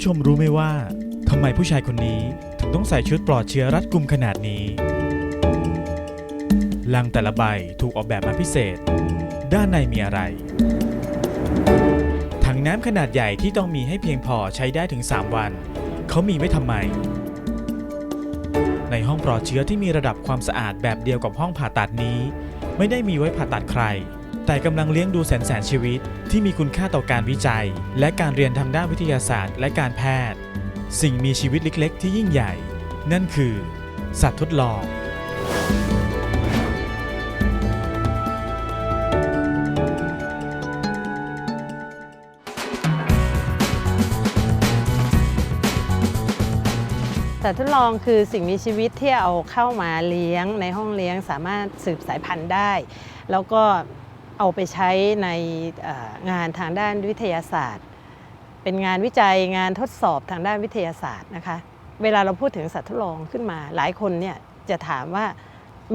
ผู้ชมรู้ไหมว่าทำไมผู้ชายคนนี้ถึงต้องใส่ชุดปลอดเชื้อรัดกุมขนาดนี้ ลังแต่ละใบถูกออกแบบมาพิเศษ ด้านในมีอะไร ถังน้ำขนาดใหญ่ที่ต้องมีให้เพียงพอใช้ได้ถึง 3 วัน เขามีไว้ทำไม ในห้องปลอดเชื้อที่มีระดับความสะอาดแบบเดียวกับห้องผ่าตัดนี้ ไม่ได้มีไว้ผ่าตัดใคร แต่กำลังเลี้ยงดูแสนแสนชีวิต ที่มีคุณค่าต่อการวิจัย และการเรียนทางด้านวิทยาศาสตร์ และการแพทย์ สิ่งมีชีวิตเล็กๆ ที่ยิ่งใหญ่ นั่นคือ สัตว์ทดลองสัตว์ทดลองคือสิ่งมีชีวิตที่เอาเข้ามาเลี้ยงในห้องเลี้ยงสามารถสืบสายพันธุ์ได้ แล้วก็ เอาไปใช้ในงานทางด้านวิทยาศาสตร์ เป็นงานวิจัยงานทดสอบทางด้านวิทยาศาสตร์นะคะ เวลาเราพูดถึงสัตว์ทดลองขึ้นมา หลายคนเนี่ยจะถามว่า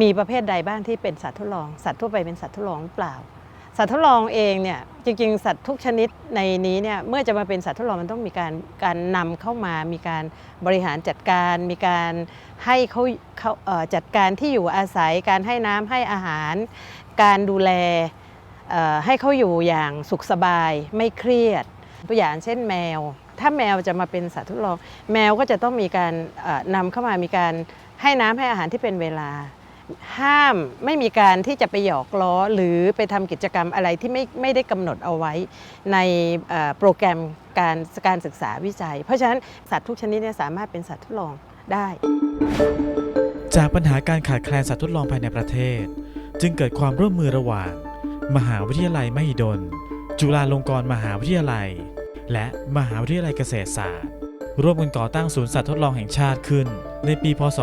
มีประเภทใดบ้างที่เป็นสัตว์ทดลอง สัตว์ทั่วไปเป็นสัตว์ทดลองหรือเปล่า สัตว์ทดลองเองเนี่ยจริงๆ สัตว์ทุกชนิดในนี้เนี่ยเมื่อจะมาเป็นสัตว์ทดลองมันต้องมีการการนำเข้ามา มีการบริหารจัดการ มีการให้เขาเขาจัดการที่อยู่อาศัย การให้น้ำให้อาหาร การดูแล ให้เขาอยู่อย่างสุขสบายไม่เครียด ตัวอย่างเช่นแมว ถ้าแมวจะมาเป็นสัตว์ทดลอง แมวก็จะต้องมีการเอ่อนำเข้ามามีการให้น้ำให้อาหารที่เป็นเวลา ห้ามไม่มีการที่จะไปหยอกล้อหรือไปทำกิจกรรมอะไรที่ไม่ไม่ได้กำหนดเอาไว้ในโปรแกรมการการศึกษาวิจัย เพราะฉะนั้นสัตว์ทุกชนิดเนี่ยสามารถเป็นสัตว์ทดลองได้ จากปัญหาการขาดแคลนสัตว์ทดลองภายในประเทศ จึงเกิดความร่วมมือระหว่าง มหาวิทยาลัยมหิดล จุฬาลงกรณ์มหาวิทยาลัย และมหาวิทยาลัยเกษตรศาสตร์ ร่วมกันก่อตั้งศูนย์สัตว์ทดลองแห่งชาติขึ้น ในปี พศ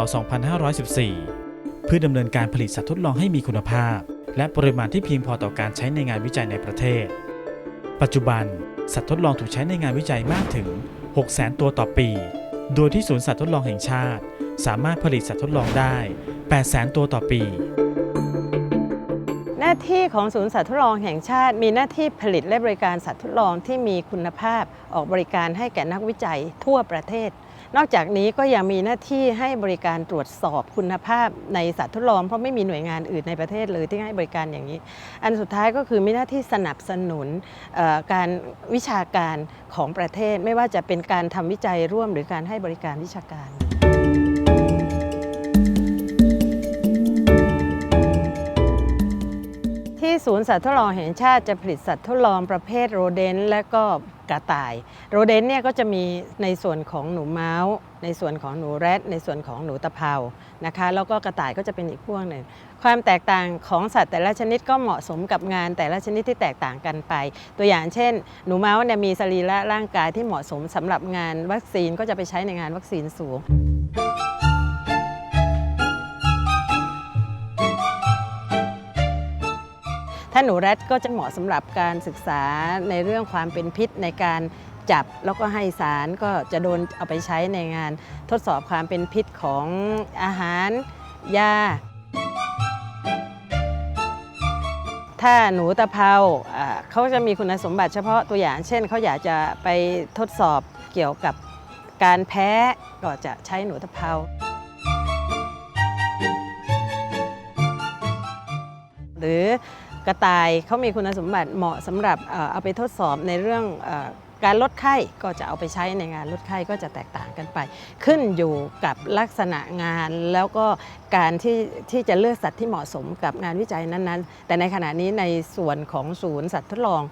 2514 เพื่อดำเนินการผลิตสัตว์ทดลองให้มีคุณภาพ และปริมาณที่เพียงพอต่อการใช้ในงานวิจัยในประเทศ ปัจจุบัน สัตว์ทดลองถูกใช้ในงานวิจัยมากถึง 600,000 ตัวต่อปี โดยที่ศูนย์สัตว์ทดลองแห่งชาติ สามารถผลิตสัตว์ทดลองได้ 800,000 ตัวต่อปี น้าที่ของศูนย์สัตว์ทดลองแห่งชาติ มีหน้าที่ผลิตและบริการสัตว์ทดลองที่มีคุณภาพออกบริการให้แก่นักวิจัยทั่วประเทศ นอกจากนี้ก็ยังมีหน้าที่ให้บริการตรวจสอบคุณภาพในสัตว์ทดลอง เพราะไม่มีหน่วยงานอื่นในประเทศเลยที่ให้บริการอย่างนี้ อันสุดท้ายก็คือมีหน้าที่สนับสนุนการวิชาการของประเทศ ไม่ว่าจะเป็นการทำวิจัยร่วมหรือการให้บริการวิชาการ ที่ศูนย์สัตว์ทดลองแห่งชาติจะผลิตสัตว์ทดลองประเภทโรเดนและก็กระต่าย โรเดนเนี่ยก็จะมีในส่วนของหนูเมาส์ในส่วนของหนูแรดในส่วนของหนูตะเภานะคะแล้วก็กระต่ายก็จะเป็นอีกพวกหนึ่ง ความแตกต่างของสัตว์แต่ละชนิดก็เหมาะสมกับงานแต่ละชนิดที่แตกต่างกันไป ตัวอย่างเช่น หนูเมาส์เนี่ยมีสรีระร่างกายที่เหมาะสมสำหรับงานวัคซีนก็จะไปใช้ในงานวัคซีนสูง หนูแรดก็จะเหมาะสำหรับการศึกษาในเรื่องความเป็นพิษในการจับแล้วก็ให้สารก็จะโดนเอาไปใช้ในงาน ทดสอบความเป็นพิษของอาหาร ยา ถ้าหนูตะเภาอ่าเขาจะมีคุณสมบัติเฉพาะตัวอย่าง เช่นเขาอยากจะไปทดสอบเกี่ยวกับการแพ้ก็จะใช้หนูตะเภาหรือ กระต่ายเขามีคุณสมบัติเหมาะสำหรับเอาไปทดสอบในเรื่องอการลดไข้ก็จะเอาไปใช้ในงานลดไข้ก็จะแตกต่างกันไป ขึ้นอยู่กับลักษณะงานแล้วก็การที่ที่จะเลือกสัตว์ที่เหมาะสมกับงานวิจัยนั้นๆ แต่ในขณะนี้ในส่วนของศูนย์สัตว์ทดลอง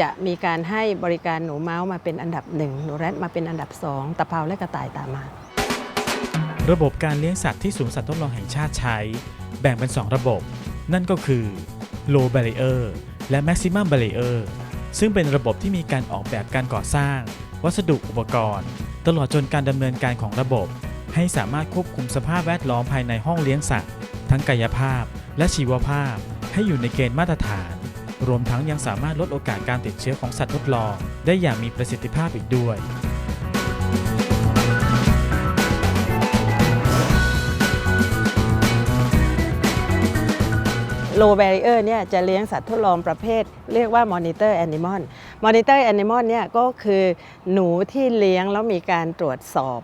จะมีการให้บริการหนูเมาส์มาเป็นอันดับหนึ่งหนูแรดมาเป็นอันดับสองตะเภาและกระต่ายตามมา ระบบการเลี้ยงสัตว์ที่ศูนย์สัตว์ทดลองแห่งชาติใช้ แบ่งเป็น 2 ระบบ นั่นก็คือ low barrier และ maximum barrier ซึ่งเป็นระบบที่มีการออกแบบการก่อสร้าง วัสดุอุปกรณ์ ตลอดจนการดำเนินการของระบบ ให้สามารถควบคุมสภาพแวดล้อมภายในห้องเลี้ยงสัตว์ ทั้งกายภาพและชีวภาพ ให้อยู่ในเกณฑ์มาตรฐาน รวมทั้งยังสามารถลดโอกาสการติดเชื้อของสัตว์ทดลอง ได้อย่างมีประสิทธิภาพอีกด้วย โ low barrier เนี่ยจะเลี้ยงสัตว์ทดลองประเภท เรียกว่า monitor animal monitor animal เนี่ยก็คือหนูที่เลี้ยงแล้วมีการตรวจสอบ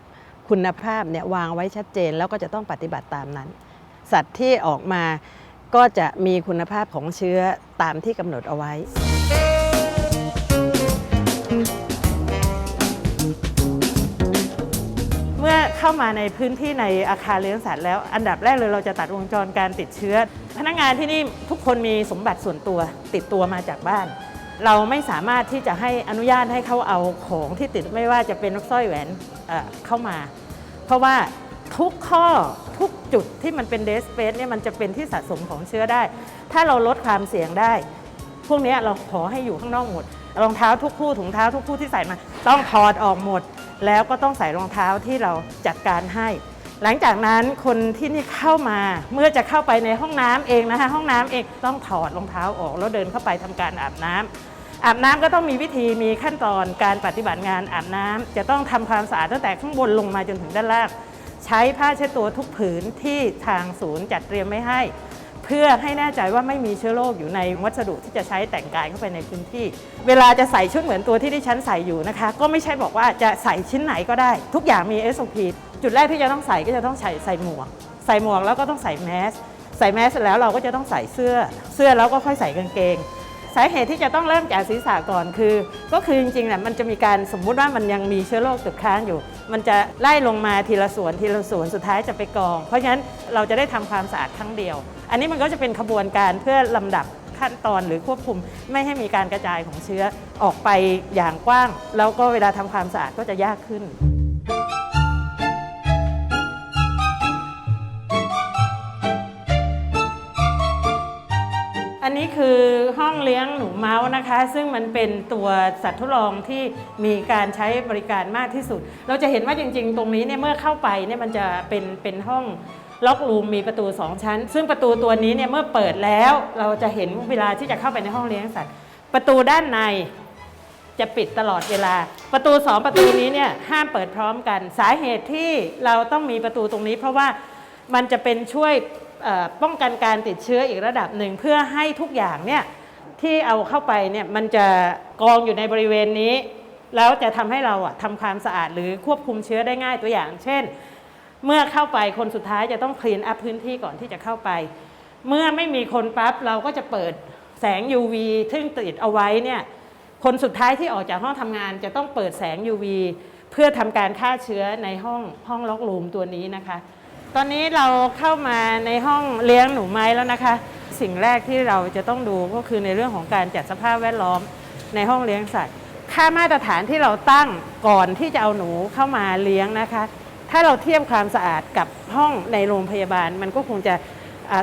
คุณภาพเนี่ยวางไว้ชัดเจนแล้วก็จะต้องปฏิบัติตามนั้น สัตว์ที่ออกมาก็จะมีคุณภาพของเชื้อตามที่กำหนดเอาไว้ เข้ามาในพื้นที่ในอาคารเลี้ยงสัตว์แล้ว อันดับแรกเลยเราจะตัดวงจรการติดเชื้อ พนักงานที่นี่ทุกคนมีสมบัติส่วนตัวติดตัวมาจากบ้าน เราไม่สามารถที่จะให้อนุญาตให้เขาเอาของที่ติดไม่ว่าจะเป็นสร้อยแหวนเเข้ามา เพราะว่าทุกข้อทุกจุดที่มันเป็นเดสเปซเนี่ยมันจะเป็นที่สะสมของเชื้อได้ ถ้าเราลดความเสี่ยงได้ พวกนี้เราขอให้อยู่ข้างนอกหมดรองเท้าทุกคู่ถุงเท้าทุกคู่ที่ใส่มา ต้องถอดออกหมด แล้วก็ต้องใส่รองเท้าที่เราจัดการให้ หลังจากนั้นคนที่นี่เข้ามาเมื่อจะเข้าไปในห้องน้ำเองนะคะห้องน้ำเองต้องถอดรองเท้าออกแล้วเดินเข้าไปทำการอาบน้ำอาบน้ำก็ต้องมีวิธีมีขั้นตอนการปฏิบัติงานอาบน้ำจะต้องทำความสะอาดตั้งแต่ข้างบนลงมาจนถึงด้านล่างใช้ผ้าเช็ดตัวทุกผืนที่ทางศูนย์จัดเตรียมไว้ให้ เพื่อให้แน่ใจว่าไม่มีเชื้อโรคอยู่ในวัสดุที่จะใช้แต่งกายเข้าไปในพื้นที่ เวลาจะใส่ชุดเหมือนตัวที่ดิฉันใส่อยู่นะคะ ก็ไม่ใช่บอกว่าจะใส่ชิ้นไหนก็ได้ ทุกอย่างมี SOP จุดแรกที่จะต้องใส่ก็จะต้องใส่ใส่หมวก ใส่หมวกแล้วก็ต้องใส่แมสใส่แมสเสร็จแล้วเราก็จะต้องใส่เสื้อ เสื้อแล้วก็ค่อยใส่กางเกงสาเหตุที่จะต้องเริ่มจากศีรษะก่อนคือ ก็คือจริงๆเนี่ยมันจะมีการสมมุติว่ามันยังมีเชื้อโรคติดค้างอยู่ มันจะไล่ลงมาทีละส่วนทีละส่วนสุดท้ายจะไปกอง เพราะฉะนั้นเราจะได้ทำความสะอาดครั้งเดียว อันนี้มันก็จะเป็นขบวนการเพื่อลำดับขั้นตอนหรือควบคุมไม่ให้มีการกระจายของเชื้อออกไปอย่างกว้าง แล้วก็เวลาทำความสะอาดก็จะยากขึ้น อันนี้คือห้องเลี้ยงหนูเมาส์นะคะ ซึ่งมันเป็นตัวสัตว์ทดลองที่มีการใช้บริการมากที่สุด เราจะเห็นว่าจริง ๆ ตรงนี้เนี่ยเมื่อเข้าไปเนี่ยมันจะเป็นเป็นห้อง ล็อกรูมมีประตู 2 ชั้น ซึ่งประตูตัวนี้เนี่ยเมื่อเปิดแล้วเราจะเห็นเวลาที่จะเข้าไปในห้องเลี้ยงสัตว์ ประตูด้านในจะปิดตลอดเวลา ประตู 2 ประตูนี้เนี่ยห้ามเปิดพร้อมกัน สาเหตุที่เราต้องมีประตูตรงนี้ เพราะว่ามันจะเป็นช่วยป้องกันการติดเชื้ออีกระดับหนึ่งเพื่อให้ทุกอย่างเนี่ยที่เอาเข้าไปเนี่ยมันจะกองอยู่ในบริเวณนี้ แล้วจะทำให้เราอะทำความสะอาดหรือควบคุมเชื้อได้ง่ายตัวอย่าง เช่น เมื่อเข้าไปคนสุดท้ายจะต้องคลีนอัพพื้นที่ก่อนที่จะเข้าไป เมื่อไม่มีคนปั๊บเราก็จะเปิดแสง UV ซึ่งติดเอาไว้เนี่ยคนสุดท้ายที่ออกจากห้องทำงานจะต้องเปิดแสง UV เพื่อทำการฆ่าเชื้อในห้องห้องล็อกรูมตัวนี้นะคะ ตอนนี้เราเข้ามาในห้องเลี้ยงหนูไม้แล้วนะคะ สิ่งแรกที่เราจะต้องดูก็คือในเรื่องของการจัดสภาพแวดล้อมในห้องเลี้ยงสัตว์ ค่ามาตรฐานที่เราตั้งก่อนที่จะเอาหนูเข้ามาเลี้ยงนะคะ ถ้าเราเทียบความสะอาดกับห้องในโรงพยาบาล มันก็คงจะ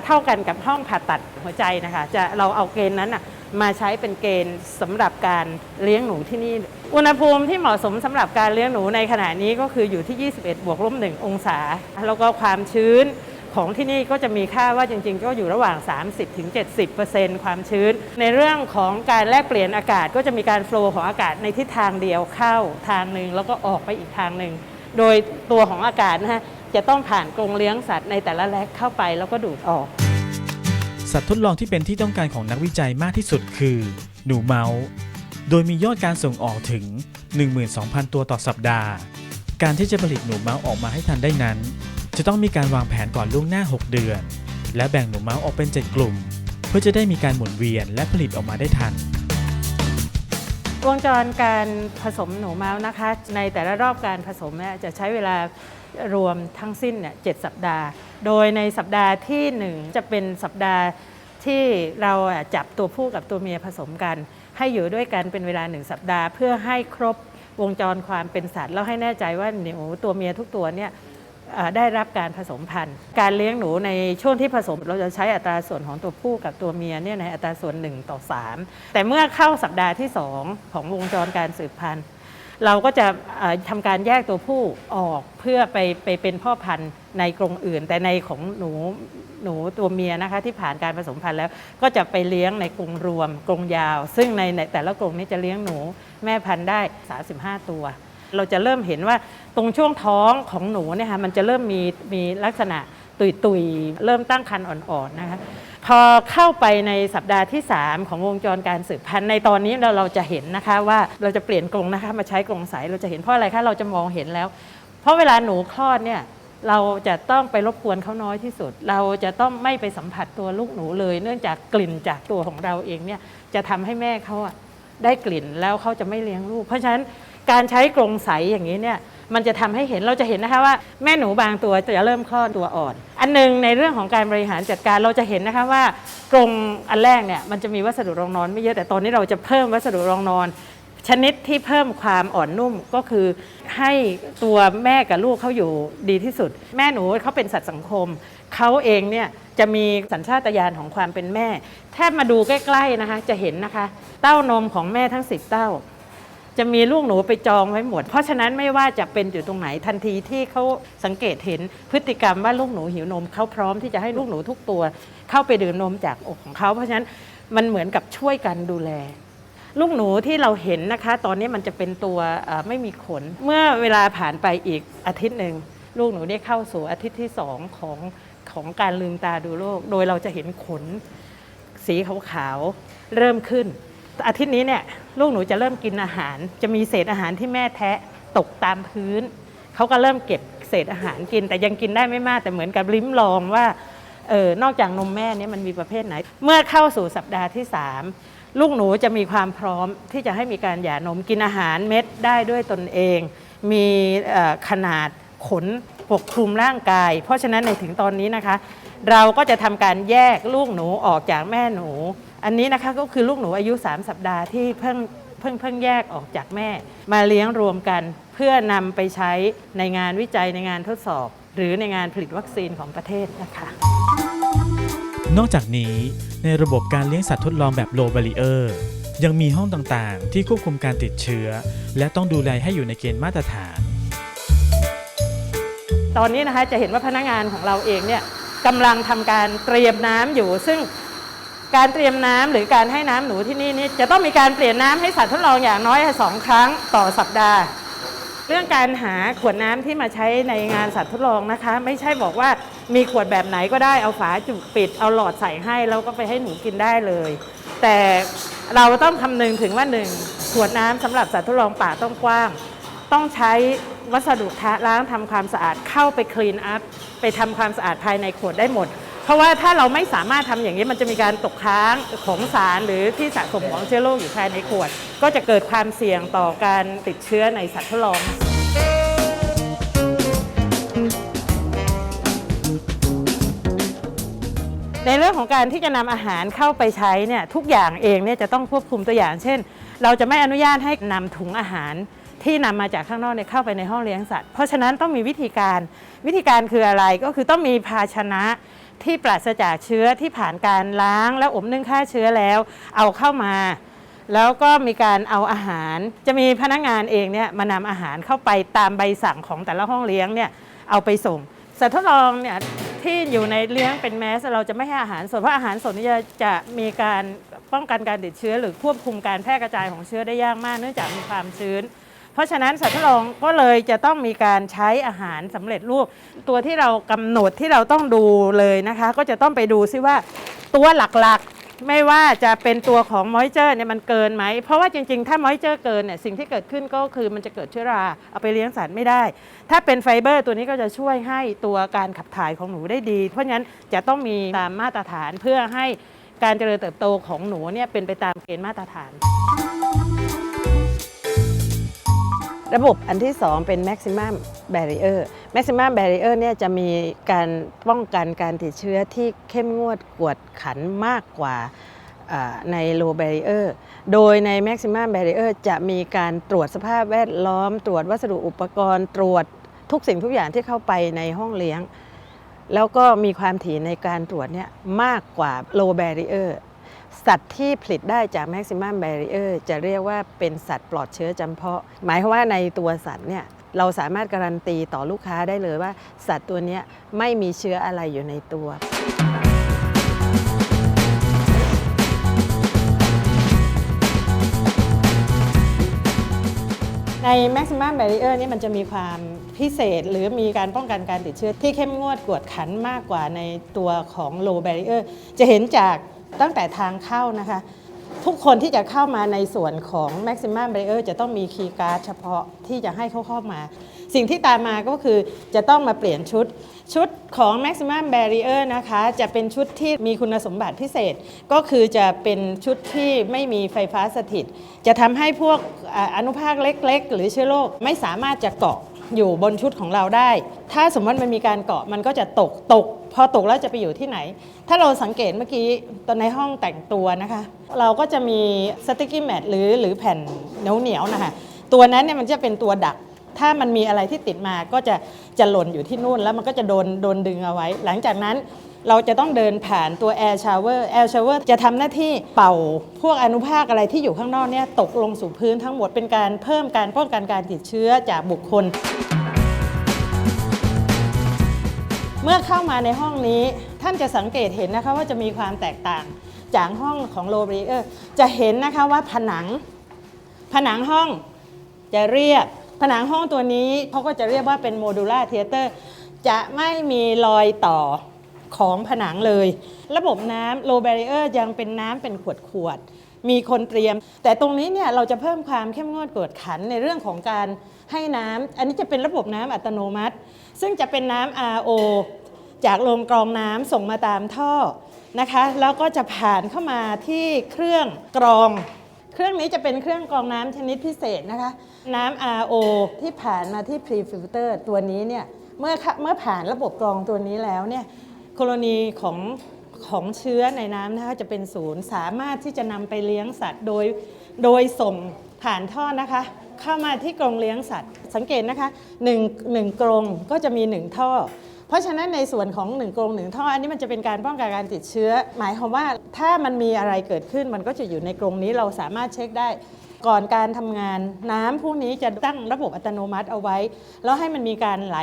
เท่ากันกับห้องผ่าตัดหัวใจนะคะ จะเราเอาเกณฑ์นั้นมาใช้เป็นเกณฑ์สำหรับการเลี้ยงหนูที่นี่ อุณหภูมิที่เหมาะสมสำหรับการเลี้ยงหนูในขณะนี้ก็คืออยู่ที่ 21 บวกลบ1องศา แล้วก็ความชื้นของที่นี่ก็จะมีค่าว่าจริง ๆ ก็อยู่ระหว่าง 30-70%ความชื้น ในเรื่องของการแลกเปลี่ยนอากาศก็จะมีการโฟล์ของอากาศในทิศทางเดียวเข้าทางหนึ่งแล้วก็ออกไปอีกทางหนึ่ง โดยตัวของอากาศนะฮะจะต้องผ่านกรงเลี้ยงสัตว์ในแต่ละแลกเข้าไปแล้วก็ดูดออก สัตว์ทดลองที่เป็นที่ต้องการของนักวิจัยมากที่สุดคือ หนูเมาส์โดยมียอดการส่งออกถึง 12,000 ตัวต่อสัปดาห์ การที่จะผลิตหนูเมาส์ออกมาให้ทันได้นั้น จะต้องมีการวางแผนก่อนล่วงหน้า 6 เดือน และแบ่งหนูเมาส์ออกเป็น 7 กลุ่ม เพื่อจะได้มีการหมุนเวียนและผลิตออกมาได้ทัน วงจรการผสมหนูเมาส์นะคะ ในแต่ละรอบการผสมเนี่ยจะใช้เวลารวมทั้งสิ้นเนี่ยเสัปดาห์ โดยในสัปดาห์ทีหนึ่1 จะเป็นสัปดาห์ที่เราจับตัวผู้กับตัวเมียผสมกัน ให้อยู่ด้วยกันเป็นเวลา1สัปดาห์ เพื่อให้ครบวงจรความเป็นสัตว์แล้วให้แน่ใจว่าหนูตัวเมียทุกตัวเนี่ย ได้รับการผสมพันธุ์ การเลี้ยงหนูในช่วงที่ผสมเราจะใช้อัตราส่วนของตัวผู้กับตัวเมียเนี่ยในอัตราส่วน 1 ต่อ 3 แต่เมื่อเข้าสัปดาห์ที่ 2 ของวงจรการสืบพันธุ์ เราก็จะเอ่อทำการแยกตัวผู้ออกเพื่อไปไปเป็นพ่อพันธุ์ในกรงอื่น แต่ในของหนูหนูตัวเมียนะคะที่ผ่านการผสมพันธุ์แล้วก็จะไปเลี้ยงในกรงรวมกรงยาว ซึ่งในในแต่ละกรงนี้จะเลี้ยงหนูแม่พันธุ์ได้ 35 ตัว เราจะเริ่มเห็นว่าตรงช่วงท้องของหนูเนี่ยค่ะมันจะเริ่มมีมีลักษณะตุยตุยๆเริ่มตั้งครรภ์อ่อนๆนะคะพอเข้าไปในสัปดาห์ที่ 3 ของวงจรการสืบพันธุ์ในตอนนี้เราเราจะเห็นนะคะว่าเราจะเปลี่ยนกรงนะคะมาใช้กรงใสเราจะเห็นเพราะอะไรคะเราจะมองเห็นแล้ว เพราะเวลาหนูคลอดเนี่ยเราจะต้องไปรบกวนเขาน้อยที่สุด เราจะต้องไม่ไปสัมผัสตัวลูกหนูเลย เนื่องจากกลิ่นจากตัวของเราเองเนี่ยจะทำให้แม่เขาได้กลิ่นแล้วเขาจะไม่เลี้ยงลูก เพราะฉะนั้น การใช้กรงใสอย่างนี้เนี่ยมันจะทำให้เห็นเราจะเห็นนะคะว่าแม่หนูบางตัวจะเริ่มคลอดตัวอ่อน อันหนึงในเรื่องของการบริหารจัดการเราจะเห็นนะคะว่ากรงอันแรกเนี่ยมันจะมีวัสดุรองนอนไม่เยอะแต่ตอนนี้เราจะเพิ่มวัสดุรองนอน ชนิดที่เพิ่มความอ่อนนุ่มก็คือ ให้ตัวแม่กับลูกเขาอยู่ดีที่สุด แม่หนูเขาเป็นสัตว์สังคมเขาเองเนี่ยจะมีสัญชาตญาณของความเป็นแม่ แทบมาดูใกล้ๆนะคะจะเห็นนะคะ เต้านมของแม่ทั้งสิบเต้า จะมีลูกหนูไปจองไว้หมด เพราะฉะนั้นไม่ว่าจะเป็นอยู่ตรงไหนทันทีที่เขาสังเกตเห็นพฤติกรรมว่าลูกหนูหิวนมเขาพร้อมที่จะให้ลูกหนูทุกตัว เข้าไปดื่มนมจากอกของเขาเพราะฉะนั้นมันเหมือนกับช่วยกันดูแล ลูกหนูที่เราเห็นนะคะ ตอนนี้มันจะเป็นตัวไม่มีขน เมื่อเวลาผ่านไปอีกอาทิตย์หนึ่งลูกหนูได้เข้าสู่อาทิตย์ที่สองของของการลืมตาดูโลก โดยเราจะเห็นขนสีขาวๆเริ่มขึ้น อาทิตย์นี้เนี่ย ลูกหนูจะเริ่มกินอาหาร จะมีเศษอาหารที่แม่แทะตกตามพื้น เขาก็เริ่มเก็บเศษอาหารกิน แต่ยังกินได้ไม่มากแต่เหมือนกับลิ้มลองว่าเออนอกจากนมแม่เนี่ยมันมีประเภทไหน เมื่อเข้าสู่สัปดาห์ที่ 3 ลูกหนูจะมีความพร้อมที่จะให้มีการหย่านมกินอาหารเม็ดได้ด้วยตนเอง มีขนาดขนปกคลุมร่างกาย เพราะฉะนั้นในถึงตอนนี้นะคะ เราก็จะทำการแยกลูกหนูออกจากแม่หนู อันนี้นะคะก็คือลูกหนูอายุ 3 สัปดาห์ที่เพิ่งเพิ่งเพิ่งแยกออกจากแม่ มาเลี้ยงรวมกัน เพื่อนำไปใช้ในงานวิจัยในงานทดสอบ หรือในงานผลิตวัคซีนของประเทศนะคะ นอกจากนี้ในระบบการเลี้ยงสัตว์ทดลองแบบ low barrier ยังมีห้องต่างๆ ที่ควบคุมการติดเชื้อ และต้องดูแลให้อยู่ในเกณฑ์มาตรฐาน ตอนนี้นะคะจะเห็นว่าพนักงานของเราเองเนี่ย กำลังทำการเตรียมน้ำอยู่ ซึ่งการเตรียมน้ำหรือการให้น้ำหนูที่นี่นี่จะต้องมีการเปลี่ยนน้ำให้สัตว์ทดลองอย่างน้อยสองครั้งต่อสัปดาห์ เรื่องการหาขวดน้ำที่มาใช้ในงานสัตว์ทดลองนะคะ ไม่ใช่บอกว่ามีขวดแบบไหนก็ได้เอาฝาจุกปิด เอาหลอดใส่ให้แล้วก็ไปให้หนูกินได้เลย แต่เราต้องคำนึงถึงว่าหนึ่งขวดน้ำสำหรับสัตว์ทดลองป่าต้องกว้าง ต้องใช้ วัสดุทะล้างทำความสะอาดเข้าไปคลีนอัพไปทำความสะอาดภายในขวดได้หมด เพราะว่าถ้าเราไม่สามารถทำอย่างนี้มันจะมีการตกค้างของสารหรือที่สะสมของเชื้อโรคอยู่ภายในขวด ก็จะเกิดความเสี่ยงต่อการติดเชื้อในสัตว์ทดลองในเรื่องของการที่จะนำอาหารเข้าไปใช้เนี่ยทุกอย่างเองเนี่ยจะต้องควบคุมตัวอย่าง เช่น เราจะไม่อนุญาตให้นำถุงอาหาร ที่นำมาจากข้างนอกเนี่ยเข้าไปในห้องเลี้ยงสัตว์ เพราะฉะนั้นต้องมีวิธีการวิธีการคืออะไรก็คือต้องมีภาชนะที่ปราศจากเชื้อที่ผ่านการล้างแล้วอบนึ่งฆ่าเชื้อแล้ว เอาเข้ามา แล้วก็มีการเอาอาหาร จะมีพนักงานเองเนี่ยมานำอาหารเข้าไปตามใบสั่งของแต่ละห้องเลี้ยงเนี่ยเอาไปส่งสัตว์ทดลองเนี่ยที่อยู่ในเลี้ยงเป็นแมสเราจะไม่ให้อาหารสดเพราะอาหารสดนี่จะจะมีการป้องกันการติดเชื้อ หรือควบคุมการแพร่กระจายของเชื้อได้ยากมากเนื่องจากมีความชื้น เพราะฉะนั้นสัตว์ทดลองก็เลยจะต้องมีการใช้อาหารสำเร็จรูป ตัวที่เรากำหนดที่เราต้องดูเลยนะคะ ก็จะต้องไปดูซิว่าตัวหลักๆไม่ว่าจะเป็นตัวของมอยเจอร์เนี่ยมันเกินไหม เพราะว่าจริงๆ ถ้ามอยเจอร์เกินเนี่ยสิ่งที่เกิดขึ้นก็คือมันจะเกิดเชื้อรา เอาไปเลี้ยงสัตว์ไม่ได้ ถ้าเป็นไฟเบอร์ตัวนี้ก็จะช่วยให้ตัวการขับถ่ายของหนูได้ดี เพราะฉะนั้นจะต้องมีตามมาตรฐานเพื่อให้การเจริญเติบโตของหนูเนี่ยเป็นไปตามเกณฑ์มาตรฐาน ระบบอันที่ 2 เป็น maximum barrier maximum barrier เนี่ยจะมีการป้องกันการติดเชื้อที่เข้มงวดกวดขันมากกว่าใน low barrier โดยใน maximum barrier จะมีการตรวจสภาพแวดล้อม ตรวจวัสดุอุปกรณ์ ตรวจทุกสิ่งทุกอย่างที่เข้าไปในห้องเลี้ยง แล้วก็มีความถี่ในการตรวจเนี่ยมากกว่า low barrier สัตว์ที่ผลิตได้จาก maximum barrier จะเรียกว่าเป็นสัตว์ปลอดเชื้อจำเพาะ หมายความว่าในตัวสัตว์เนี่ยเราสามารถการันตีต่อลูกค้าได้เลยว่า สัตว์ตัวนี้ไม่มีเชื้ออะไรอยู่ในตัว ใน maximum barrier นี่มันจะมีความพิพิเศษหรือมีการป้องกันการติดเชื้อที่เข้มงวดกวดขันมากกว่าในตัวของ low barrier จะเห็นจาก ตั้งแต่ทางเข้านะคะ ทุกคนที่จะเข้ามาในส่วนของ maximum barrier จะต้องมีคีย์การ์ดเฉพาะที่จะให้เขาเข้ามา สิ่งที่ตามมาก็คือจะต้องมาเปลี่ยนชุด ชุดของ maximum barrier นะคะ จะเป็นชุดที่มีคุณสมบัติพิเศษ ก็คือจะเป็นชุดที่ไม่มีไฟฟ้าสถิต จะทำให้พวกอ่าอนุภาคเล็ก ๆ หรือเชื้อโรคไม่สามารถจะเกาะอยู่บนชุดของเราได้ ถ้าสมมติมันมีการเกาะมันก็จะตกตก พอตกแล้วจะไปอยู่ที่ไหน ถ้าเราสังเกตเมื่อกี้ตอนในห้องแต่งตัวนะคะ เราก็จะมีสติกกี้แมทหรือหรือแผ่นเหนียวๆนะคะตัวนั้นเนี่ยมันจะเป็นตัวดัก ถ้ามันมีอะไรที่ติดมาก็จะจะหล่นอยู่ที่นู่นแล้วมันก็จะโดนโดนดึงเอาไว้ หลังจากนั้นเราจะต้องเดินผ่านตัว Air Shower Air Shower จะทำหน้าที่เป่าพวกอนุภาคอะไรที่อยู่ข้างนอกเนี่ยตกลงสู่พื้นทั้งหมดเป็นการเพิ่มการป้องกันการติดเชื้อจากบุคคล เมื่อเข้ามาในห้องนี้ท่านจะสังเกตเห็นนะคะว่าจะมีความแตกต่างจากห้องของโลบรีเออร์จะเห็นนะคะว่าผนัง ผนังห้องจะเรียบ ผนังห้องตัวนี้เขาก็จะเรียกว่าเป็นโมดูล่าเทเตอร์จะไม่มีรอยต่อของผนังเลย ระบบน้ำโลเบรีเออร์ยังเป็นน้ำเป็นขวดขวดๆมีคนเตรียม แต่ตรงนี้เนี่ยเราจะเพิ่มความเข้มงวดกวดขันในเรื่องของการให้น้ำอันนี้จะเป็นระบบน้ำอัตโนมัติ ซึ่งจะเป็นน้ำ RO จากโรงกรองน้ำส่งมาตามท่อนะคะ แล้วก็จะผ่านเข้ามาที่เครื่องกรอง เครื่องนี้จะเป็นเครื่องกรองน้ำชนิดพิเศษนะคะ น้ำ RO ที่ผ่านมาที่ pre-filter ตัวนี้เนี่ยเมื่อเมื่อผ่านระบบกรองตัวนี้แล้วเนี่ยกรณีของของเชื้อในน้ำนะคะจะเป็นศูนย์สามารถที่จะนำไปเลี้ยงสัตว์โดยโดยส่งผ่านท่อนะคะ เข้ามาที่กรงเลี้ยงสัตว์ สังเกตนะคะหนึ่งหนึ่งกรงก็จะมีหนึ่งท่อ เพราะฉะนั้นในส่วนของหนึ่งกรงหนึ่งท่ออันนี้มันจะเป็นการป้องกันการติดเชื้อ หมายความว่าถ้ามันมีอะไรเกิดขึ้นมันก็จะอยู่ในกรงนี้เราสามารถเช็คได้ก่อนการทำงานน้ำพวกนี้จะตั้งระบบอัตโนมัติเอาไว้ แล้วให้มันมีการไหล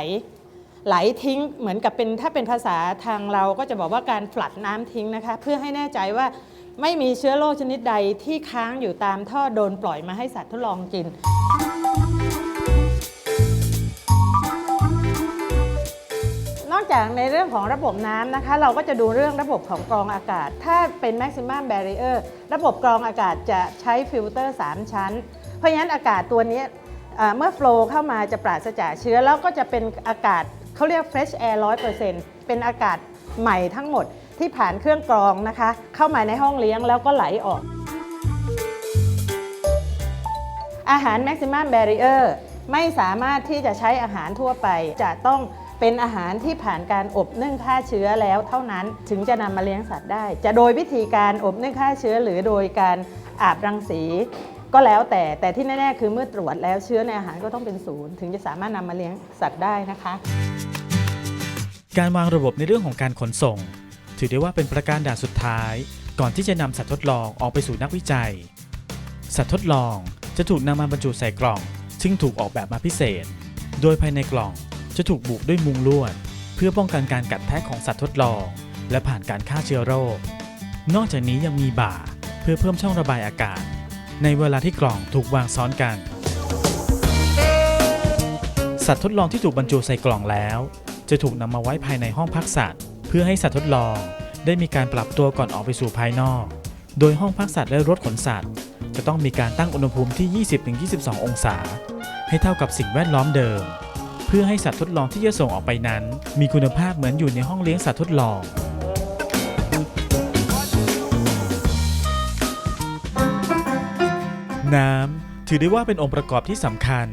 ไหลทิ้งเหมือนกับเป็นถ้าเป็นภาษาทางเราก็จะบอกว่าการฝลัดน้ำทิ้งนะคะ เพื่อให้แน่ใจว่า ไม่มีเชื้อโรคชนิดใดที่ค้างอยู่ตามท่อโดนปล่อยมาให้สัตว์ทดลองกิน นอกจากในเรื่องของระบบน้ำนะคะ เราก็จะดูเรื่องระบบของกรองอากาศ ถ้าเป็น maximum barrier ระบบกรองอากาศจะใช้ฟิลเตอร์ 3 ชั้น เพราะฉะนั้นอากาศตัวนี้เมื่อโฟลว์เข้ามาจะปราศจากเชื้อแล้วก็จะเป็นอากาศเขาเรียก fresh air 100%เป็นอากาศใหม่ทั้งหมด ที่ผ่านเครื่องกรองนะคะ เข้ามาในห้องเลี้ยงแล้วก็ไหลออก อาหาร maximum barrier ไม่สามารถที่จะใช้อาหารทั่วไป จะต้องเป็นอาหารที่ผ่านการอบนึ่งฆ่าเชื้อแล้วเท่านั้นถึงจะนำมาเลี้ยงสัตว์ได้ จะโดยวิธีการอบนึ่งฆ่าเชื้อ หรือโดยการอาบรังสีก็แล้วแต่แต่ที่แน่ๆ คือเมื่อตรวจแล้วเชื้อในอาหารก็ต้องเป็นศูนย์ถึงจะสามารถนำมาเลี้ยงสัตว์ได้นะคะ การวางระบบในเรื่องของการขนส่ง ถือได้ว่าเป็นประการด่านสุดท้าย ก่อนที่จะนำสัตว์ทดลองออกไปสู่นักวิจัย สัตว์ทดลองจะถูกนำมาบรรจุใส่กล่อง ซึ่งถูกออกแบบมาพิเศษ โดยภายในกล่องจะถูกบุกด้วยมุงลวด เพื่อป้องกันการกัดแทะของสัตว์ทดลอง และผ่านการฆ่าเชื้อโรค นอกจากนี้ยังมีบ่าเพื่อเพิ่มช่องระบายอากาศ ในเวลาที่กล่องถูกวางซ้อนกัน สัตว์ทดลองที่ถูกบรรจุใส่กล่องแล้ว จะถูกนำมาไว้ภายในห้องพักสัตว์ เพื่อให้สัตว์ทดลองได้มีการปรับตัวก่อนออกไปสู่ภายนอก โดยห้องพักสัตว์และรถขนสัตว์ จะต้องมีการตั้งอุณหภูมิที่ 20-22 องศา ให้เท่ากับสิ่งแวดล้อมเดิม เพื่อให้สัตว์ทดลองที่จะส่งออกไปนั้น มีคุณภาพเหมือนอยู่ในห้องเลี้ยงสัตว์ทดลองน้ำถือได้ว่าเป็นองค์ประกอบที่สำคัญ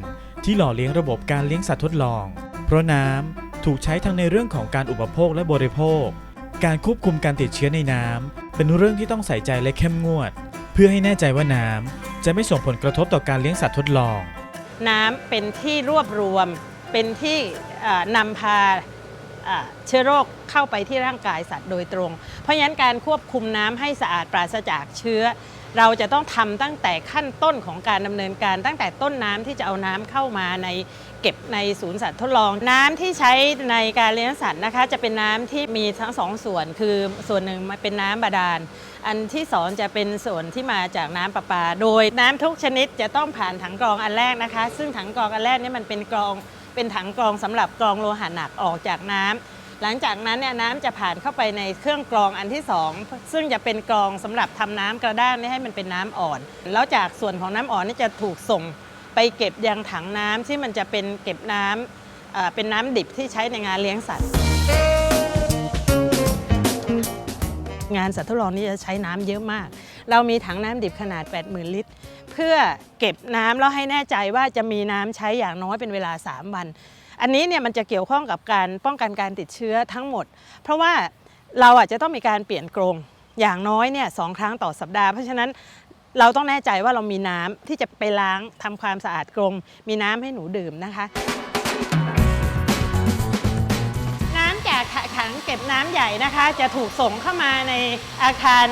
ที่หล่อเลี้ยงระบบการเลี้ยงสัตว์ทดลอง เพราะน้ำ ถูกใช้ทั้งในเรื่องของการอุปโภคและบริโภค การควบคุมการติดเชื้อในน้ำ เป็นเรื่องที่ต้องใส่ใจและเข้มงวด เพื่อให้แน่ใจว่าน้ำจะไม่ส่งผลกระทบต่อการเลี้ยงสัตว์ทดลอง น้ำเป็นที่รวบรวม เป็นที่อ่านำพาอ่าเชื้อโรคเข้าไปที่ร่างกายสัตว์โดยตรง เพราะฉะนั้นการควบคุมน้ำให้สะอาดปราศจากเชื้อ เราจะต้องทำตั้งแต่ขั้นต้นของการดำเนินการ ตั้งแต่ต้นน้ำที่จะเอาน้ำเข้ามาในเก็บในศูนย์สัตว์ทดลอง น้ำที่ใช้ในการเลี้ยงสัตว์นะคะ จะเป็นน้ำที่มีทั้งสองส่วน คือส่วนหนึ่งมันเป็นน้ำบาดาล อันที่สองจะเป็นส่วนที่มาจากน้ำประปา โดยน้ำทุกชนิดจะต้องผ่านถังกรองอันแรกนะคะ ซึ่งถังกรองอันแรกนี่มันเป็นกรองเป็นถังกรองสำหรับกรองโลหะหนักออกจากน้ำ หลังจากนั้นเนี่ยน้ำจะผ่านเข้าไปในเครื่องกรองอันที่สองซึ่งจะเป็นกรองสำหรับทำน้ำกระด้างนี่ให้มันเป็นน้ำอ่อน แล้วจากส่วนของน้ำอ่อนนี่จะถูกส่งไปเก็บยังถังน้ำที่มันจะเป็นเก็บน้ำเอ่อเป็นน้ำดิบที่ใช้ในงานเลี้ยงสัตว์ งานสัตว์ทดลองนี้จะใช้น้ำเยอะมาก เรามีถังน้ำดิบขนาด 80,000 ลิตร เพื่อเก็บน้ำแล้วให้แน่ใจว่าจะมีน้ำใช้อย่างน้อยเป็นเวลา 3 วัน อันนี้เนี่ยมันจะเกี่ยวข้องกับการป้องกันการติดเชื้อทั้งหมด เพราะว่าเราอาจจะต้องมีการเปลี่ยนกรงอย่างน้อยเนี่ยสองครั้งต่อสัปดาห์ เพราะฉะนั้นเราต้องแน่ใจว่าเรามีน้ำที่จะไปล้างทำความสะอาดกรงมีน้ำให้หนูดื่มนะคะ น้ำจากถังเก็บน้ำใหญ่นะคะ จะถูกส่งเข้ามาในอาคาร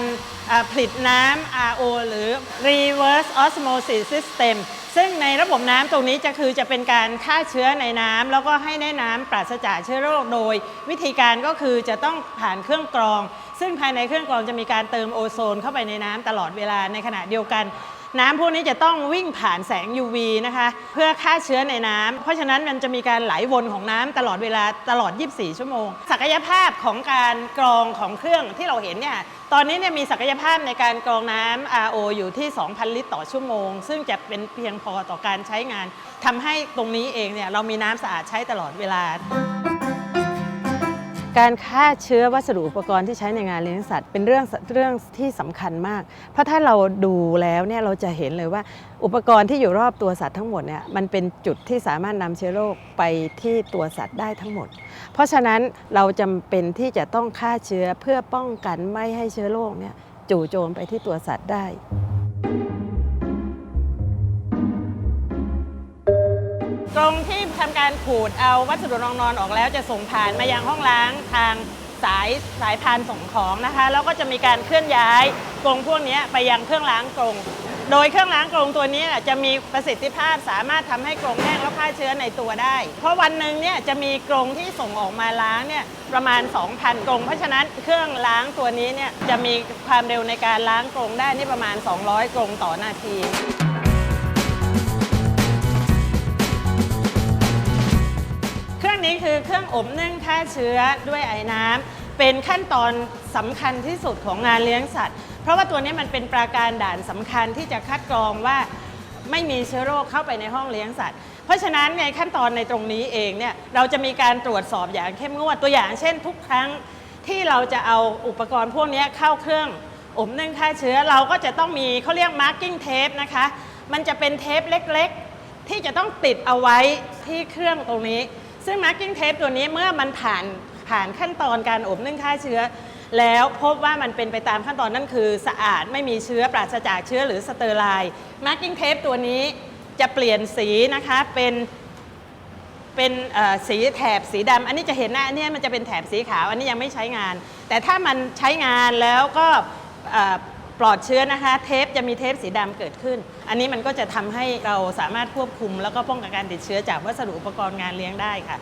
ผลิตน้ำ RO หรือ reverse osmosis system ซึ่งในระบบน้ำตรงนี้จะคือจะเป็นการฆ่าเชื้อในน้ำแล้วก็ให้ได้น้ำปราศจากเชื้อโรคโดย วิธีการก็คือจะต้องผ่านเครื่องกรอง ซึ่งภายในเครื่องกรองจะมีการเติมโอโซนเข้าไปในน้ำตลอดเวลาในขณะเดียวกัน น้ำพวกนี้จะต้องวิ่งผ่านแสง UV นะคะ เพื่อฆ่าเชื้อในน้ำเพราะฉะนั้นมันจะมีการไหลวนของน้ำตลอดเวลาตลอด 24 ชั่วโมง ศักยภาพของการกรองของเครื่องที่เราเห็นเนี่ยตอนนี้เนี่ยมีศักยภาพในการกรองน้ำ RO อยู่ที่ 2,000 ลิตรต่อชั่วโมง ซึ่งจะเป็นเพียงพอต่อการใช้งานทำให้ตรงนี้เองเนี่ยเรามีน้ำสะอาดใช้ตลอดเวลา การฆ่าเชื้อวัสดุอุปกรณ์ที่ใช้ในงานเลี้ยงสัตว์เป็นเรื่องเรื่องที่สำคัญมาก เพราะถ้าเราดูแล้วเนี่ยเราจะเห็นเลยว่าอุปกรณ์ที่อยู่รอบตัวสัตว์ทั้งหมดเนี่ยมันเป็นจุดที่สามารถนำเชื้อโรคไปที่ตัวสัตว์ได้ทั้งหมด เพราะฉะนั้นเราจำเป็นที่จะต้องฆ่าเชื้อเพื่อป้องกันไม่ให้เชื้อโรคเนี่ยจู่โจมไปที่ตัวสัตว์ได้ กรงที่ทำการขูดเอาวัสดุรองนอนออกแล้วจะส่งผ่านมายังห้องล้างทางสายสายพานส่งของนะคะ แล้วก็จะมีการเคลื่อนย้ายกรงพวกนี้ไปยังเครื่องล้างกรงโดยเครื่องล้างกรงตัวนี้จะมีประสิทธิภาพสามารถทำให้กรงแห้งแล้วฆ่าเชื้อในตัวได้ เพราะวันหนึ่งเนี่ยจะมีกรงที่ส่งออกมาล้างเนี่ยประมาณ 2,000 กรง เพราะฉะนั้นเครื่องล้างตัวนี้เนี่ยจะมีความเร็วในการล้างกรงได้นี่ประมาณ 200 กรงต่อนาที นี้คือเครื่องอบนึ่งฆ่าเชื้อด้วยไอ้น้ำเป็นขั้นตอนสำคัญที่สุดของงานเลี้ยงสัตว์ เพราะว่าตัวนี้มันเป็นปราการด่านสำคัญที่จะคัดกรองว่าไม่มีเชื้อโรคเข้าไปในห้องเลี้ยงสัตว์ เพราะฉะนั้นในขั้นตอนในตรงนี้เองเนี่ยเราจะมีการตรวจสอบอย่างเข้มงวดตัวอย่างเช่น ทุกครั้งที่เราจะเอาอุปกรณ์พวกนี้เข้าเครื่องอบนึ่งฆ่าเชื้อเราก็จะต้องมีเขาเรียก marking tape นะคะ มันจะเป็นเทปเล็กๆ ที่จะต้องติดเอาไว้ที่เครื่องตรงนี้ ซึ่ง marking tape ตัวนี้เมื่อมันผ่านผ่านขั้นตอนการอบนึ่งฆ่าเชื้อ แล้วพบว่ามันเป็นไปตามขั้นตอนนั่นคือสะอาดไม่มีเชื้อปราศจากเชื้อหรือสเตอร์ไลน์ marking tape ตัวนี้จะเปลี่ยนสีนะคะเป็นเป็นสีแถบสีดำอันนี้จะเห็นนะอันนี้มันจะเป็นแถบสีขาว อันนี้ยังไม่ใช้งาน แต่ถ้ามันใช้งานแล้วก็ ปลอดเชื้อนะคะเทปจะมีเทปสีดำเกิดขึ้น อันนี้มันก็จะทำให้เราสามารถควบคุม แล้วก็ป้องกันการติดเชื้อจากวัสดุอุปกรณ์งานเลี้ยงได้ค่ะ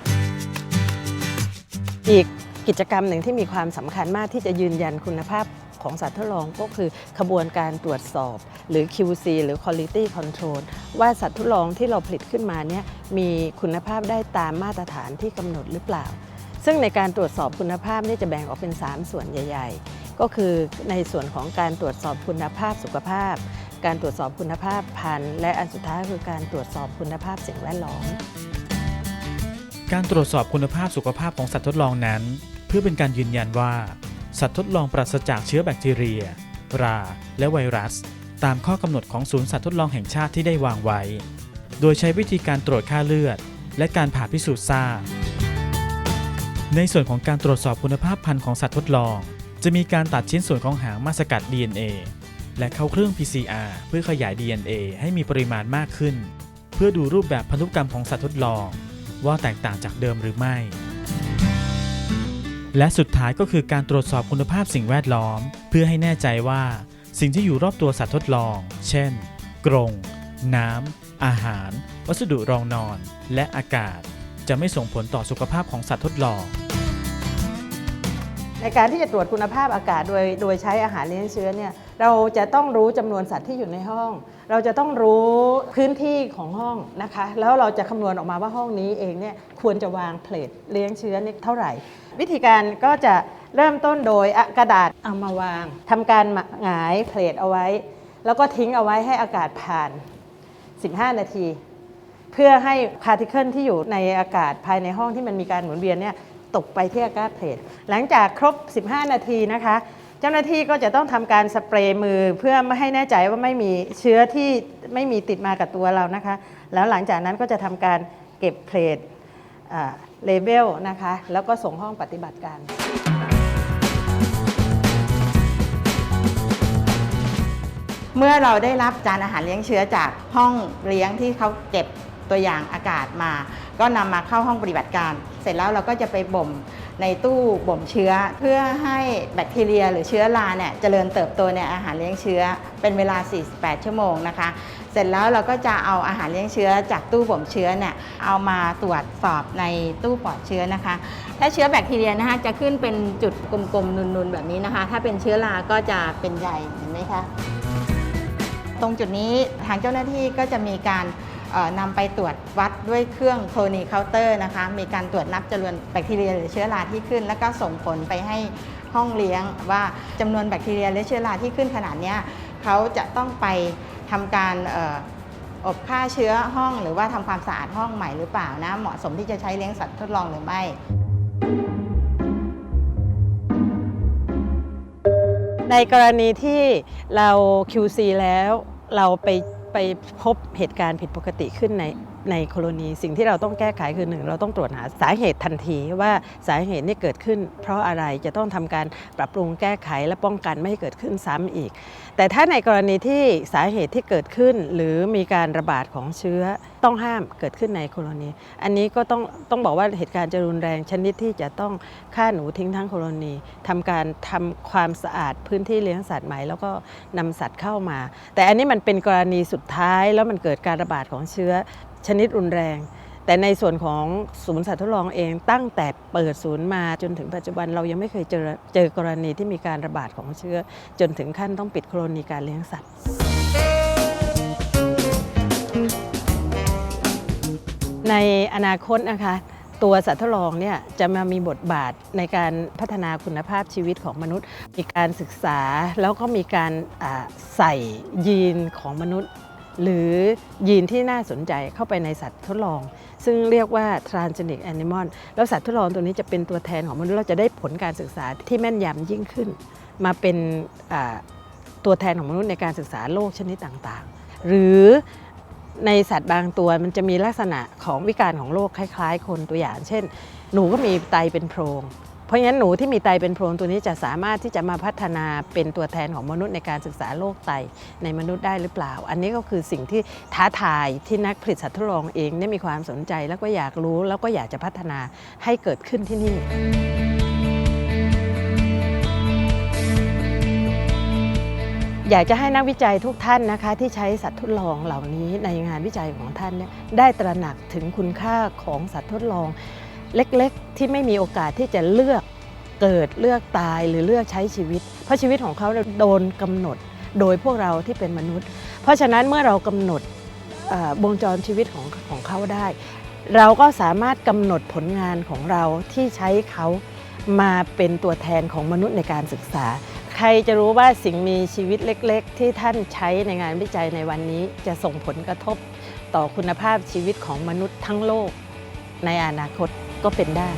อีกกิจกรรมหนึ่งที่มีความสำคัญมากที่จะยืนยันคุณภาพของสัตว์ทดลองก็คือขบวนการตรวจสอบ หรือ QC หรือ Quality Control ว่าสัตว์ทดลองที่เราผลิตขึ้นมาเนี่ยมีคุณภาพได้ตามมาตรฐานที่กำหนดหรือเปล่า ซึ่งในการตรวจสอบคุณภาพนี่จะแบ่งออกเป็น 3 ส่วนใหญ่ ๆ ก็คือในส่วนของการตรวจสอบคุณภาพสุขภาพ การตรวจสอบคุณภาพพันธุ์และอันสุดท้ายคือการตรวจสอบคุณภาพสิ่งแวดล้อม การตรวจสอบคุณภาพสุขภาพของสัตว์ทดลองนั้น เพื่อเป็นการยืนยันว่า สัตว์ทดลองปราศจากเชื้อแบคทีเรีย รา และไวรัส ตามข้อกำหนดของศูนย์สัตว์ทดลองแห่งชาติที่ได้วางไว้ โดยใช้วิธีการตรวจค่าเลือด และการผ่าพิสูจน์ทราบในส่วนของการตรวจสอบคุณภาพพันธุ์ของสัตว์ทดลอง จะมีการตัดชิ้นส่วนของหางมาสกัด DNA และเข้าเครื่อง PCR เพื่อขยาย DNA ให้มีปริมาณมากขึ้น เพื่อดูรูปแบบพันธุกรรมของสัตว์ทดลอง ว่าแตกต่างจากเดิมหรือไม่ และสุดท้ายก็คือการตรวจสอบคุณภาพสิ่งแวดล้อม เพื่อให้แน่ใจว่า สิ่งที่อยู่รอบตัวสัตว์ทดลอง เช่น กรง น้ำ อาหาร วัสดุรองนอน และอากาศ จะไม่ส่งผลต่อสุขภาพของสัตว์ทดลอง ในการที่จะตรวจคุณภาพอากาศโดยโดยใช้อาหารเลี้ยงเชื้อเนี่ยเราจะต้องรู้จำนวนสัตว์ที่อยู่ในห้อง เราจะต้องรู้พื้นที่ของห้องนะคะ แล้วเราจะคำนวณออกมาว่าห้องนี้เองเนี่ยควรจะวางเพลทเลี้ยงเชื้อนี่เท่าไหร่ วิธีการก็จะเริ่มต้นโดยกระดาษเอามาวางทำการหงายเพลทเอาไว้ แล้วก็ทิ้งเอาไว้ให้อากาศผ่าน 15 นาที เพื่อให้พาร์ติเคิลที่อยู่ในอากาศภายในห้องที่มันมีการหมุนเวียนเนี่ย ตกไปที่อากาศเพลทหลังจากครบ 15 นาทีนะคะ เจ้าหน้าที่ก็จะต้องทำการสเปรย์มือเพื่อไม่ให้แน่ใจว่าไม่มีเชื้อที่ไม่มีติดมากับตัวเรานะคะ แล้วหลังจากนั้นก็จะทำการเก็บเพลทเลเบลนะคะ แล้วก็ส่งห้องปฏิบัติการเมื่อเราได้รับจานอาหารเลี้ยงเชื้อจากห้องเลี้ยงที่เขาเก็บตัวอย่างอากาศมา ก็นำมาเข้าห้องปฏิบัติการ เสร็จแล้วเราก็จะไปบ่มในตู้บ่มเชื้อ เพื่อให้แบคทีเรียหรือเชื้อราเนี่ยเจริญเติบโตในอาหารเลี้ยงเชื้อ เป็นเวลา 48 ชั่วโมงนะคะ เสร็จแล้วเราก็จะเอาอาหารเลี้ยงเชื้อจากตู้บ่มเชื้อเนี่ยเอามาตรวจสอบในตู้ปลอดเชื้อนะคะ ถ้าเชื้อแบคทีเรียนะคะจะขึ้นเป็นจุดกลมๆนูนๆแบบนี้นะคะ ถ้าเป็นเชื้อราก็จะเป็นใหญ่เห็นไหมคะตรงจุดนี้ทางเจ้าหน้าที่ก็จะมีการ นำไปตรวจวัดด้วยเครื่องโคนีเคาน์เตอร์นะคะ มีการตรวจนับจำนวนแบคทีเรียหรือเชื้อราที่ขึ้น แล้วก็ส่งผลไปให้ห้องเลี้ยงว่าจำนวนแบคทีเรียหรือเชื้อราที่ขึ้นขนาดนี้เขาจะต้องไปทำการเอ่ออบฆ่าเชื้อห้อง หรือว่าทำความสะอาดห้องใหม่หรือเปล่านะ เหมาะสมที่จะใช้เลี้ยงสัตว์ทดลองหรือไม่ในกรณีที่เรา QC แล้วเราไป ไปพบเหตุการณ์ผิดปกติขึ้นใน ในโคโลนีสิ่งที่เราต้องแก้ไขคือหนึ่งเราต้องตรวจหาสาเหตุทันทีว่าสาเหตุนี้เกิดขึ้น เพราะอะไรจะต้องทำการปรับปรุงแก้ไขและป้องกันไม่ให้เกิดขึ้นซ้ำอีก แต่ถ้าในกรณีที่สาเหตุที่เกิดขึ้น หรือมีการระบาดของเชื้อต้องห้ามเกิดขึ้นในโคโลนีอันนี้ก็ต้องต้องบอกว่าเหตุการณ์จะรุนแรงชนิดที่จะต้องฆ่าหนูทิ้งทั้งโคโลนีทำการทำความสะอาดพื้นที่เลี้ยงสัตว์ใหม่แล้วก็นำสัตว์เข้ามา แต่อันนี้มันเป็นกรณีสุดท้ายแล้วมันเกิดการระบาดของเชื้อ ชนิดรุนแรง แต่ในส่วนของศูนย์สัตว์ทดลองเองตั้งแต่เปิดศูนย์มาจนถึงปัจจุบันเรายังไม่เคยเจอเจอกรณีที่มีการระบาดของเชื้อ จนถึงขั้นต้องปิดโคโลนีการเลี้ยงสัตว์ในอนาคตนะคะ ตัวสัตว์ทดลองเนี่ยจะมามีบทบาทในการพัฒนาคุณภาพชีวิตของมนุษย์ มีการศึกษาแล้วก็มีการใส่ยีนของมนุษย์ หรือยีนที่น่าสนใจเข้าไปในสัตว์ทดลอง ซึ่งเรียกว่า transgenic animal แล้วสัตว์ทดลองตัวนี้จะเป็นตัวแทนของมนุษย์เราจะได้ผลการศึกษาที่แม่นยำยิ่งขึ้น มาเป็นตัวแทนของมนุษย์ในการศึกษาโรคชนิดต่างๆ หรือในสัตว์บางตัวมันจะมีลักษณะของวิการของโรคคล้าย ๆ คนตัวอย่าง เช่น หนูก็มีไตเป็นโพรง ราะฉะนั้นหนูที่มีไตเป็นโพรงตัวนี้จะสามารถที่จะมาพัฒนาเป็นตัวแทนของมนุษย์ในการศึกษาโรคไตในมนุษย์ได้หรือเปล่า อันนี้ก็คือสิ่งที่ท้าทายที่นักผลิตสัตว์ทดลองเองเนี่ยมีความสนใจแล้วก็อยากรู้แล้วก็อยากจะพัฒนาให้เกิดขึ้นที่นี่อยากจะให้นักวิจัยทุกท่านนะคะ ที่ใช้สัตว์ทดลองเหล่านี้ในงานวิจัยของท่านเนี่ยได้ตระหนักถึงคุณค่าของสัตว์ทดลอง เล็กๆ ที่ไม่มีโอกาสที่จะเลือกเกิดเลือกตายหรือเลือกใช้ชีวิต เพราะชีวิตของเขาโดนกำหนดโดยพวกเราที่เป็นมนุษย์ เพราะฉะนั้นเมื่อเรากำหนดวงจรชีวิตของของเขาได้ เราก็สามารถกำหนดผลงานของเราที่ใช้เขามาเป็นตัวแทนของมนุษย์ในการศึกษา ใครจะรู้ว่าสิ่งมีชีวิตเล็ก ๆ ที่ท่านใช้ในงานวิจัยในวันนี้ จะส่งผลกระทบต่อคุณภาพชีวิตของมนุษย์ทั้งโลกในอนาคต ก็เป็นได้